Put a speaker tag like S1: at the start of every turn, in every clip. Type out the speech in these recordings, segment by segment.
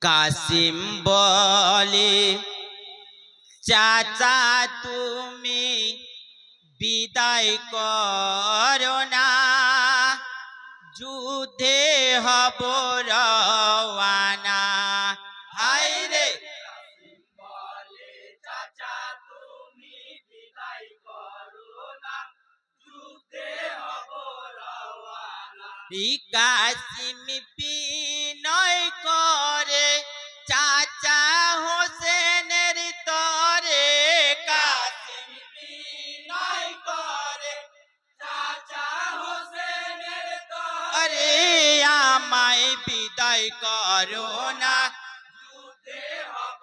S1: কাসিম বলে, চাচা, তুমি বিদায় করো না। যুদ্ধে হব রওয়ানা। হাই রে। কাসিম বিনয় করে চাচা হোসেনের তরে কাসিম বিনয় করে। চাচা হোসেনের তরে আমায় বিদায় করো না। যুদ্ধে হব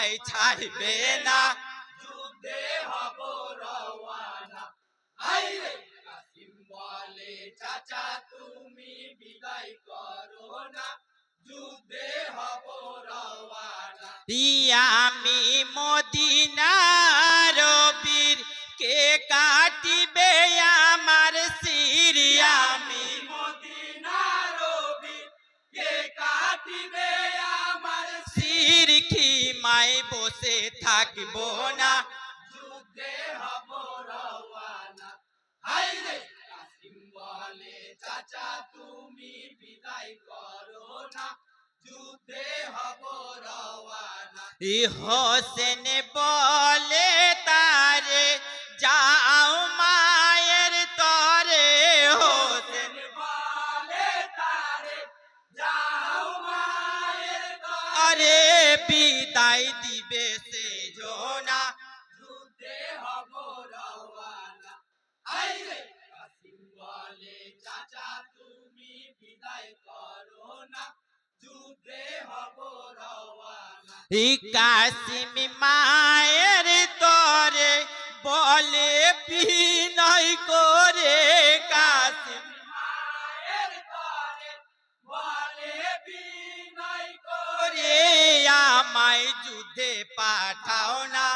S1: তোমায় ছাড়বে না। যুদ্ধে হব রওয়ানা। আইরে কাসিম বলে, চাচা, তুমি বিদায় করো না যুদ্ধে হব রওয়ানা। আমি মদিনার থাকব না। যুদ্ধে হব রওয়ানা। হাই রে! কাসিম বলে চাচা তুমি বিদায় করো না। যুদ্ধে হব রওয়ানা। ই হোসেন বলে তারে যাও মায়ের তরে। হোসেন বলে তারে যাও মায়ের তরে। বিদায় দিবে কাসিম মায়ের তরে বলে বিনয় করে করে আমায় যুদ্ধে পাঠাও না।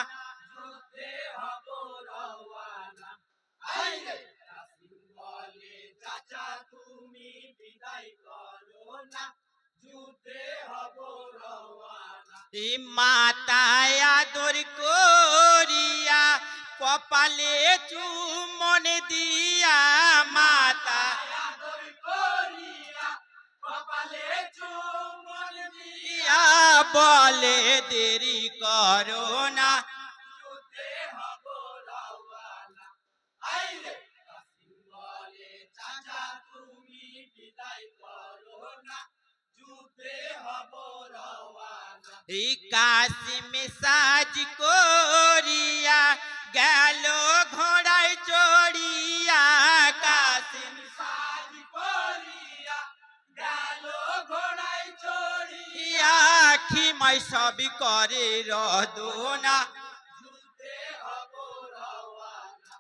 S1: চাচা তুমি বিদায় করো না। যুদ্ধে হব মাতায় আদর করিয়া কপালে চুমন দিয়া মাতা। বলে দেরি করো না যুদ্ধে হব রওয়ানা হাই রে কাসিম বলে চাচা তুমি বিদায় করো না যুদ্ধে হব কাসিম সাজ করিয়া গেল ঘোড়ায় চড়িয়া। কাশিম সাজ করিয়া গেল ঘোড়ায় চড়িয়া। খিমাই সবই করে রদনা যুদ্ধে হব রওয়ানা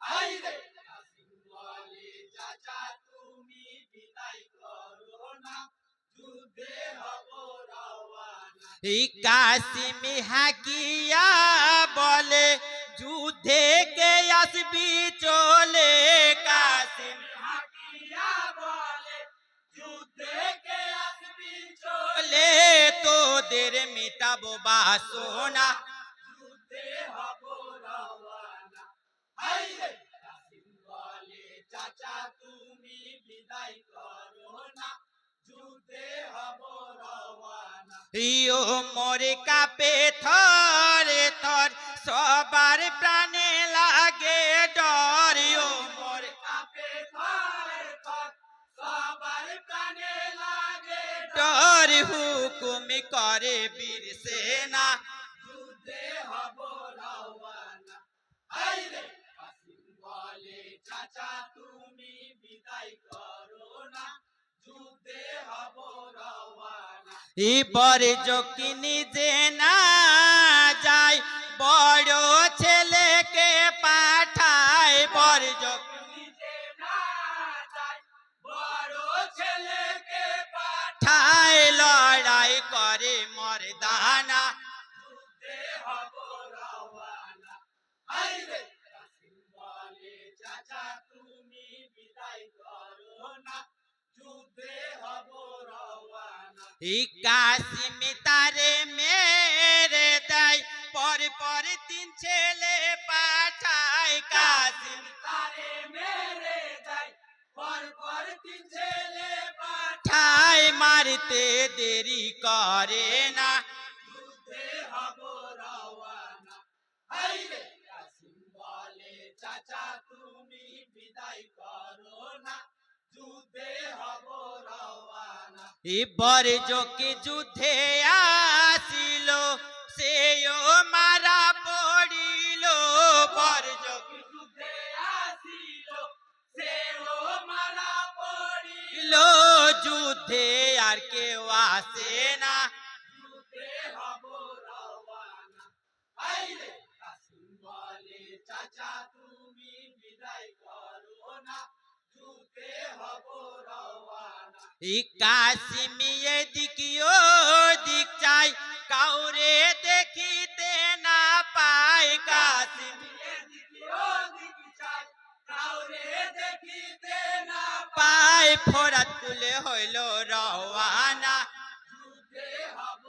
S1: হাই রে কাসিম বলে চাচা তুমি বিদায় করো না যুদ্ধে হব কাসিম হাকিয়া বলে, যুদ্ধে কে আসবি চলে? কাসিম হাকিয়া বলে, যুদ্ধে কে আসবি চলে? তোদের মিটাবো বাসনা। যুদ্ধে হব রওয়ানা। হাই রে কাসিম বলে, চাচা তুমি বিদায় করো না যুদ্ধে হব রওয়ানা মরে কাপে থরে থর, সবার প্রাণে লাগে ডরিও মরে কাপে সবার প্রাণে লাগে ডর হুকুম করে বীর সেনা এবার যকিনি যে না যায় বড় ছে
S2: এই কাসিম তারে। এবার যোকে যুদ্ধে আসিল, সেও মারা পড়িল। বর
S1: যুদ্ধে
S2: আর কেউ আসে না।
S1: চাচা, তুমি বিদায় করো না। যুদ্ধে রওয়ানা
S2: এই কাশ্মী ও দিক চাই
S1: ওদিকে চাই, কাউরে দেখিতে না
S2: পায় ফোরাত তুলে হইল রওয়ানা
S1: যুদ্ধে হব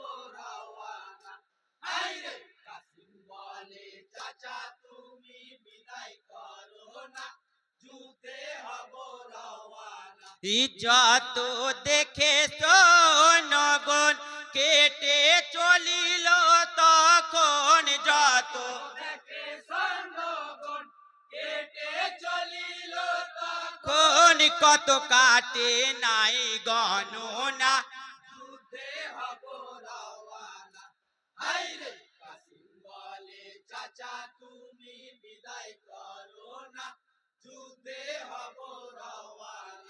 S1: চাচা তুমি বিদায় করো না যুদ্ধে হব
S2: যত দেখে সোনগণ কেটে চলিল তখন যত কোন কত কাটে নাই গণনা।
S1: চাচা তুমি বিদায় করো না, যুদ্ধে হব রওয়ানা।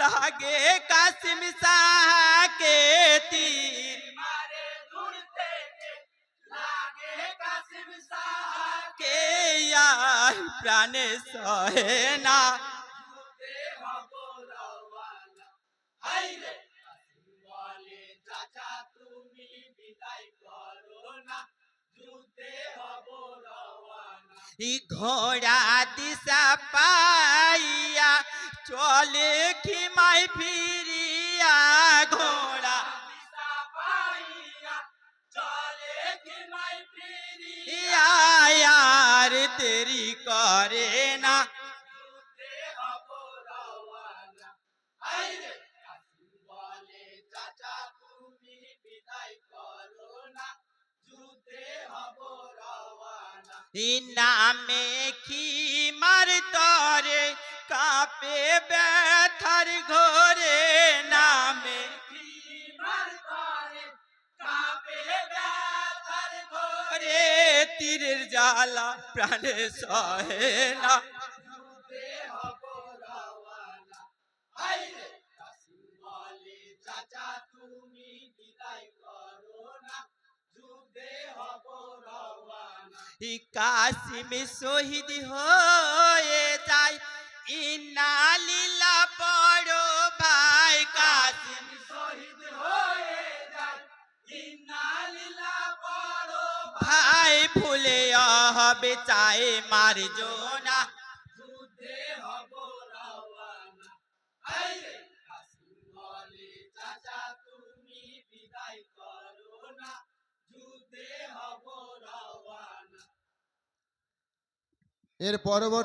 S2: লাগে কাসিম সাহাকে তীর
S1: মারে দূর থেকে লাগে কাসিম সাহাকে
S2: কে আর প্রাণে সহে না। ঘোড়া দিশা পাইয়া চলে কি মাই ফিরিয়া ঘোড়া?
S1: কি
S2: ইয়ার দেরি করে না।
S1: যুদ্ধে হব
S2: কাপে ব্যথার ঘরে। নামে তীরের জ্বালা প্রাণে সহে না। কাশিম শহীদ হয়ে যায় ইন্না লীলা বড় ভাই কাশিম
S1: শহীদ হয়ে যায়। ইন্নালিল্লাহ বড়
S2: ভাই ভুলে হবে চাই মার জোনা
S1: যুদ্ধে হব রওয়ানা। হাইরে কাসিম বলে চাচা তুমি বিদায় করো না যুদ্ধে হব রওয়ানা।
S3: এর পরবর্তী